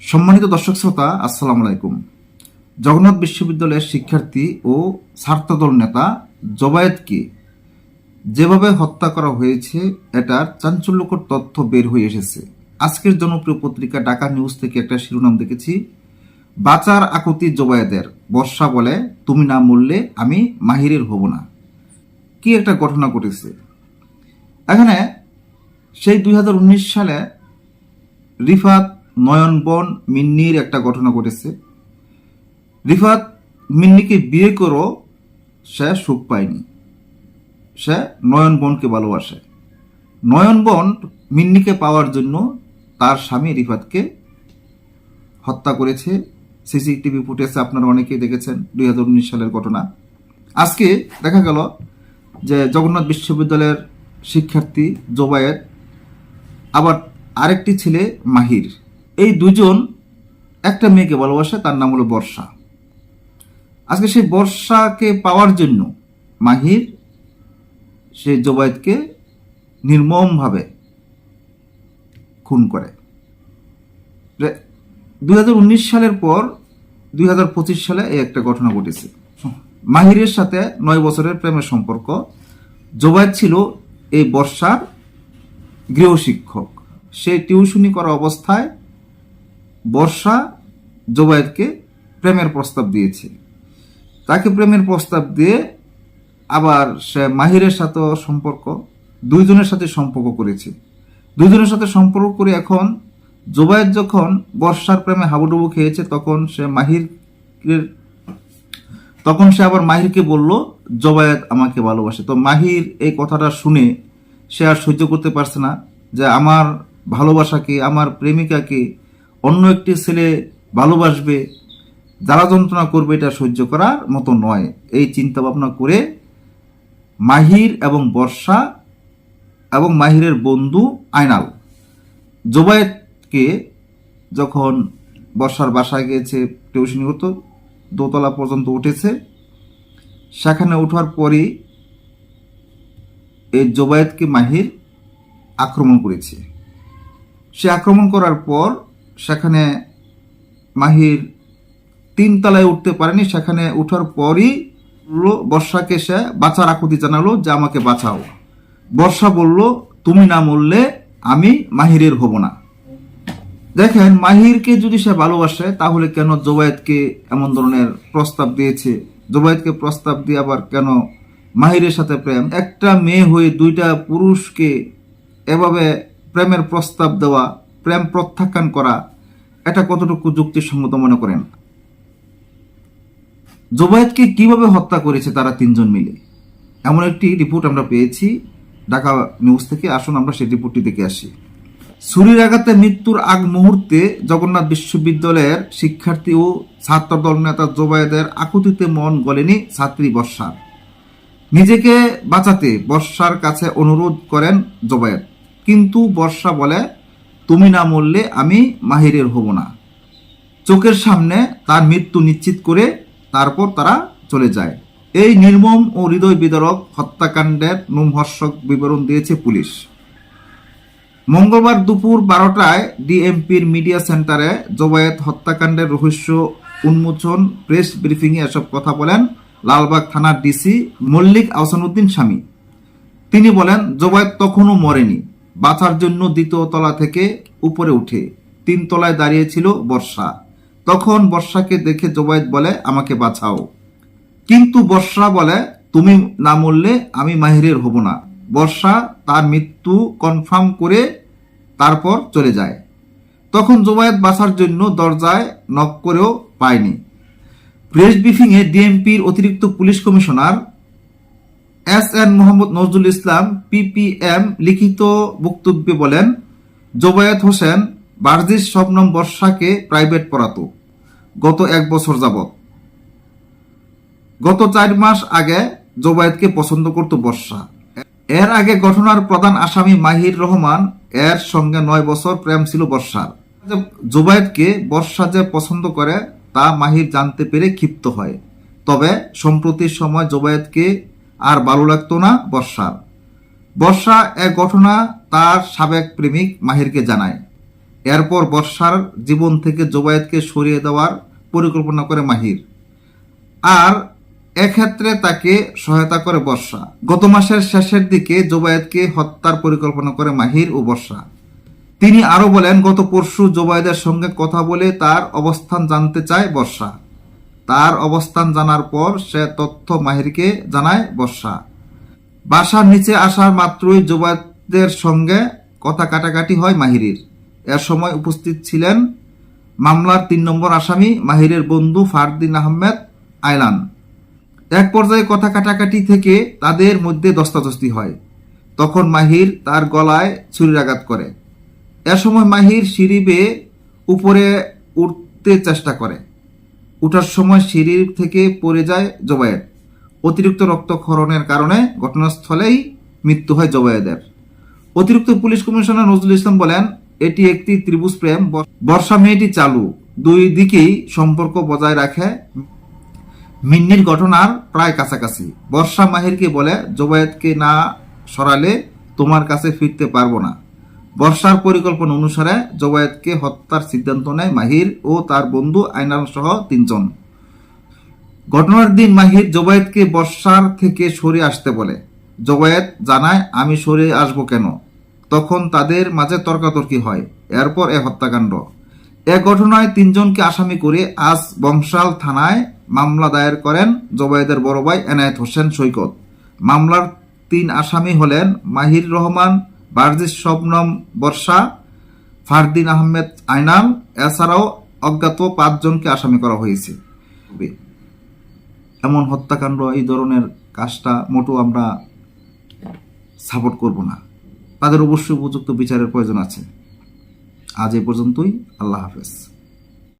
সম্মানিত দর্শক শ্রোতা, আসসালামু আলাইকুম। জগন্নাথ বিশ্ববিদ্যালয়ের শিক্ষার্থী ও ছাত্রদল নেতা জবায়েতকে যেভাবে হত্যা করা হয়েছে, এটার চাঞ্চল্যকর তথ্য বের হয়ে এসেছে। আজকের জনপ্রিয় পত্রিকা ঢাকা নিউজ থেকে একটা শিরোনাম দেখেছি। বাচার আকুতি জবায়েদের। বর্ষা বলে, তুমি না মরলে আমি মাহিরের হব না। কি একটা ঘটনা ঘটেছে। এখানে সেই দুই হাজার উনিশ সালে রিফাত নয়নবন মিন্নির একটা ঘটনা ঘটেছে। রিফাত মিন্নিকে বিয়ে করো সে সুখ পায়নি। সে নয়নবনকে ভালোবাসে। নয়নবন মিন্নিকে পাওয়ার জন্য তার স্বামী রিফাতকে হত্যা করেছে। সিসিটিভি ফুটেজে আপনারা অনেকেই দেখেছেন, দুই হাজার উনিশ সালের ঘটনা। আজকে দেখা গেল যে জগন্নাথ বিশ্ববিদ্যালয়ের শিক্ষার্থী জোবায়ের, আবার আরেকটি ছেলে মাহির। এই দুজন একটা মেয়েকে ভালোবাসে, তার নাম হলো বর্ষা। আজকে সেই বর্ষাকে পাওয়ার জন্য মাহির, সে জোবায়েতকে নির্মমভাবে খুন করে। দুই উনিশ সালের পর দুই হাজার পঁচিশ সালে এই একটা ঘটনা ঘটেছে। মাহিরের সাথে নয় বছরের প্রেমের সম্পর্ক। জোবায়েত ছিল এই বর্ষার গৃহশিক্ষক সে টিউশনি করা অবস্থায় বর্ষা জোবায়েতকে প্রেমের প্রস্তাব দিয়েছে। তাকে প্রেমের প্রস্তাব দিয়ে আবার সে মাহিরের সাথে সম্পর্ক, দুইজনের সাথে সম্পর্ক করেছে। দুইজনের সাথে সম্পর্ক করে এখন জোবায়েত যখন বর্ষার প্রেমে হাবুডুবু খেয়েছে, তখন সে মাহিরের তখন সে আবার মাহিরকে বলল জবায়েত আমাকে ভালোবাসে। তো মাহির এই কথাটা শুনে সে আর সহ্য করতে পারছে না যে আমার ভালোবাসাকে, আমার প্রেমিকাকে অন্য একটি ছেলে ভালোবাসবে যারা যন্ত্রণা করবে, এটা সহ্য করার মতো নয়। এই চিন্তা ভাবনা করে মাহির এবং বর্ষা এবং মাহিরের বন্ধু আয়নাল জোবায়েতকে যখন বর্ষার বাসায় গিয়েছে, টিউশনি হতো, দোতলা পর্যন্ত উঠেছে, সেখানে ওঠার পরই এই জোবায়েতকে মাহির আক্রমণ করেছে। সে আক্রমণ করার পর সেখানে মাহির তিন তলায় উঠতে পারেনি, সেখানে উঠার পরই বর্ষাকে সে বাঁচার আকুতি জানালো যে আমাকে বাঁচাও। বর্ষা বলল, তুমি না মরলে আমি মাহিরের হব না। দেখেন, মাহিরকে যদি সে ভালোবাসে, তাহলে কেন জোবায়েতকে এমন ধরনের প্রস্তাব দিয়েছে? জোবায়েতকে প্রস্তাব দিয়ে আবার কেন মাহিরের সাথে প্রেম? একটা মেয়ে হয়ে দুইটা পুরুষকে এভাবে প্রেমের প্রস্তাব দেওয়া প্রেম প্রত্যাখ্যান করা, এটা কতটুকু যুক্তিসঙ্গত মনে করেন? জোবায়েতকে কীভাবে হত্যা করেছে তারা তিনজন মিলে? এমন একটি রিপোর্ট আমরা পেয়েছি, ঢাকা নিউজ থেকে। আসুন আমরা সেই রিপোর্টটি দেখে আসি। ছুরির আঘাতে মৃত্যুর আগ মুহূর্তে জগন্নাথ বিশ্ববিদ্যালয়ের শিক্ষার্থী ও ছাত্র দল নেতা জোবায়েদের আকুতিতে মন গলেনি ছাত্রী বর্ষার নিজেকে বাঁচাতে বর্ষার কাছে অনুরোধ করেন জোবায়েদ। কিন্তু বর্ষা বলে তুমি না মরলে আমি মাহিরের হব না। চোখের সামনে তার মৃত্যু নিশ্চিত করে তারপর তারা চলে যায়। এই নির্মম ও হৃদয় বিদারক হত্যাকাণ্ডের নোমহর্ষক বিবরণ দিয়েছে পুলিশ। মঙ্গলবার দুপুর বারোটায় ডিএমপির মিডিয়া সেন্টারে জবায়েত হত্যাকাণ্ডের রহস্য উন্মোচন, প্রেস ব্রিফিংয়ে এসব কথা বলেন লালবাগ থানার ডিসি মল্লিক আহসানুদ্দিন স্বামী। তিনি বলেন, জবায়েত তখনও মরেনি। বাঁচার জন্য দ্বিতীয় তলা থেকে উপরে উঠে তিন তলায় দাঁড়িয়েছিল বর্ষা। তখন বর্ষাকে দেখে জবায়েত বলে, আমাকে বাঁচাও কিন্তু বর্ষা বলে, তুমি না মরলে আমি মাহিরের হব না। বর্ষা তার মৃত্যু কনফার্ম করে তারপর চলে যায়। তখন জোবায়েত বাঁচার জন্য দরজায় নক করেও পায়নি। প্রেস ব্রিফিংয়ে ডিএমপির অতিরিক্ত police commissioner S N Mohammad Nazrul Islam PPM লিখিত বক্তব্যে বলেন, জোবায়েত হোসেন, বার্জিস শবনম বর্ষাকে প্রাইভেট পড়াতো, গত এক বছর যাবত গত চার মাস আগে জোবায়েতকে পছন্দ করত বর্ষা। এর আগে ঘটনার প্রধান আসামি মাহির রহমান, এর সঙ্গে নয় বছর প্রেম ছিল বর্ষার। জোবায়েতকে বর্ষা যে পছন্দ করে, তা মাহির জানতে পেরে ক্ষিপ্ত হয়। তবে সম্প্রতির সময় জোবায়েতকে আর ভালো লাগতো না বর্ষার বর্ষা এক ঘটনা তার সাবেক প্রেমিক মাহিরকে জানায়। এরপর বর্ষার জীবন থেকে জোবায়েতকে সরিয়ে দেওয়ার পরিকল্পনা করে মাহির। আর এক্ষেত্রে তাকে সহায়তা করে বর্ষা। গত মাসের শেষের দিকে জোবায়েতকে হত্যার পরিকল্পনা করে মাহির ও বর্ষা। তিনি আরও বলেন, গত পরশু জোবায়েদের সঙ্গে কথা বলে তার অবস্থান জানতে চায় বর্ষা। তার অবস্থান জানার পর সে তথ্য মাহিরকে জানায় বর্ষা। বাসার নিচে আসার মাত্রই জোবায়েদের সঙ্গে কথা কাটাকাটি হয় মাহিরের। এর সময় উপস্থিত ছিলেন মামলার তিন নম্বর আসামি মাহিরের বন্ধু ফারদিন আহমেদ আয়লান এক পর্যায়ে কথা কাটাকাটি থেকে তাদের মধ্যে দস্তাদস্তি হয়। তখন মাহির তার গলায় ছুরির করে। এ সময় মাহির সিঁড়ি উপরে উঠতে চেষ্টা করে। উঠার সময় সিঁড়ির থেকে পড়ে যায় জবায়েদ। অতিরিক্ত রক্তক্ষরণের কারণে ঘটনাস্থলেই মৃত্যু হয় জবায়েদের। অতিরিক্ত পুলিশ কমিশনার নজরুল ইসলাম বলেন, এটি একটি ত্রিভুজ প্রেম বর্ষা মেয়েটি চালু। দুই দিকেই সম্পর্ক বজায় রাখে। মিন্নির ঘটনার প্রায় কাছাকাছি। বর্ষা মাহিরকে বলে, জোবায়েদকে না সরালে তোমার কাছে ফিরতে পারব না। বর্ষার পরিকল্পনা অনুসারে জোবায়েদকে হত্যার সিদ্ধান্ত নেয় মাহির ও তার বন্ধু আইনাল সহ তিনজন। ঘটনার দিন মাহির জোবায়েদকে বর্ষার থেকে সরে আসতে বলে। জোবায়েদ জানায়, আমি সরে আসব কেন? তখন তাদের মাঝে তর্কাতর্কি হয়। এরপর এ হত্যাকাণ্ড। এ ঘটনায় তিনজনকে আসামি করে আজ বংশাল থানায় মামলা দায়ের করেন জবায়েদের বড় ভাই এনায়েত হোসেন সৈকত। মামলার তিন আসামি হলেন মাহির রহমান বার্জিস শবনম বর্ষা, ফারদিন আহমেদ আইনাল, এছাড়াও অজ্ঞাত পাঁচজনকে আসামি করা হয়েছে। এমন হত্যাকাণ্ড, এই ধরনের কাজটা মোটেও আমরা সাপোর্ট করব না। তাদের অবশ্যই উপযুক্ত বিচারের প্রয়োজন আছে। আজ এ পর্যন্তই। আল্লাহ হাফেজ।